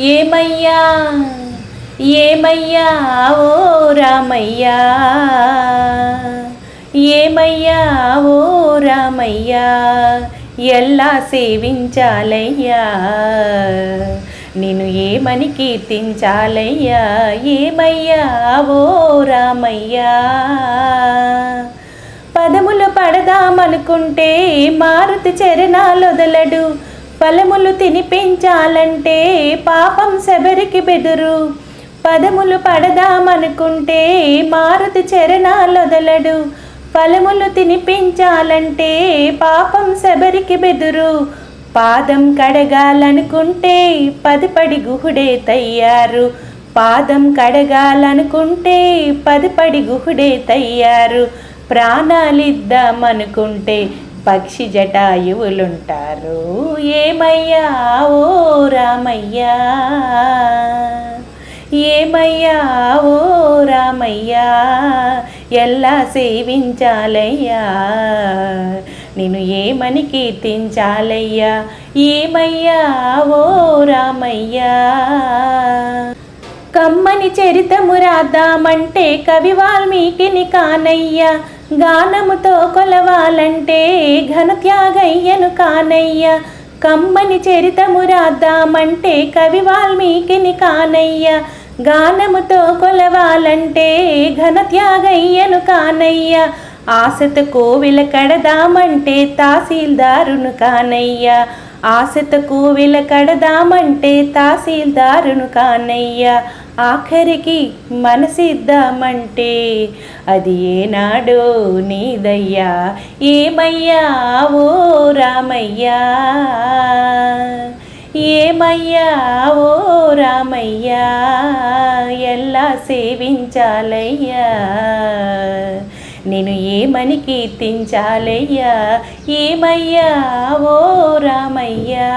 ఏమయ్యా? ఏమయ్యా? ఓ రామయ్యా. ఏమయ్యా? ఓ రామయ్యా. ఎలా సేవించాలయ్యా? నేను ఏమని కీర్తించాలయ్యా? ఏమయ్యా? ఓ రామయ్యా. పదములు పడదామనుకుంటే మారుతి చరణాలొదలడు. ఫలములు తినిపించాలంటే పాపం శబరికి బెదురు. పదములు పడదామనుకుంటే మారుతి చరణాలొదలడు. ఫలములు తినిపించాలంటే పాపం శబరికి బెదురు. పాదం కడగాలనుకుంటే పదిపడి గుహుడే తయ్యారు. పాదం కడగాలనుకుంటే పదిపడి గుహుడే తయ్యారు. ప్రాణాలిద్దామనుకుంటే పక్షి జటాయువులుంటారు. ఏమయ్యా ఓ రామయ్యా? ఏమయ్యా ఓ రామయ్యా? ఎలా సేవించాలయ్యా? నేను ఏమని కీర్తించాలయ్యా? ఏమయ్యా ఓ రామయ్యా? కమ్మని చరితము రాద్దామంటే కవి వాల్మీకిని కానయ్యా. గానముతో కొలవాలంటే ఘనత్యాగయ్యను కానయ్య. కమ్మని చరితము రాద్దామంటే కవి వాల్మీకిని కానయ్య. గానముతో కొలవాలంటే ఘనత్యాగయ్యను కానయ్య. ఆశత కోవిల కడదామంటే తహసీల్దారును కానయ్య. ఆశత కోవిల కడదామంటే తహసీల్దారును కానయ్య. ఆఖరికి మనసిద్దామంటే అది ఏనాడో నీదయ్యా ఏమయ్యా ఓ రామయ్యా? ఏమయ్యా ఓ రామయ్యా ఎలా సేవించాలయ్యా? నేను ఏమని కీర్తించాలయ్యా? ఏమయ్యా ఓ రామయ్యా?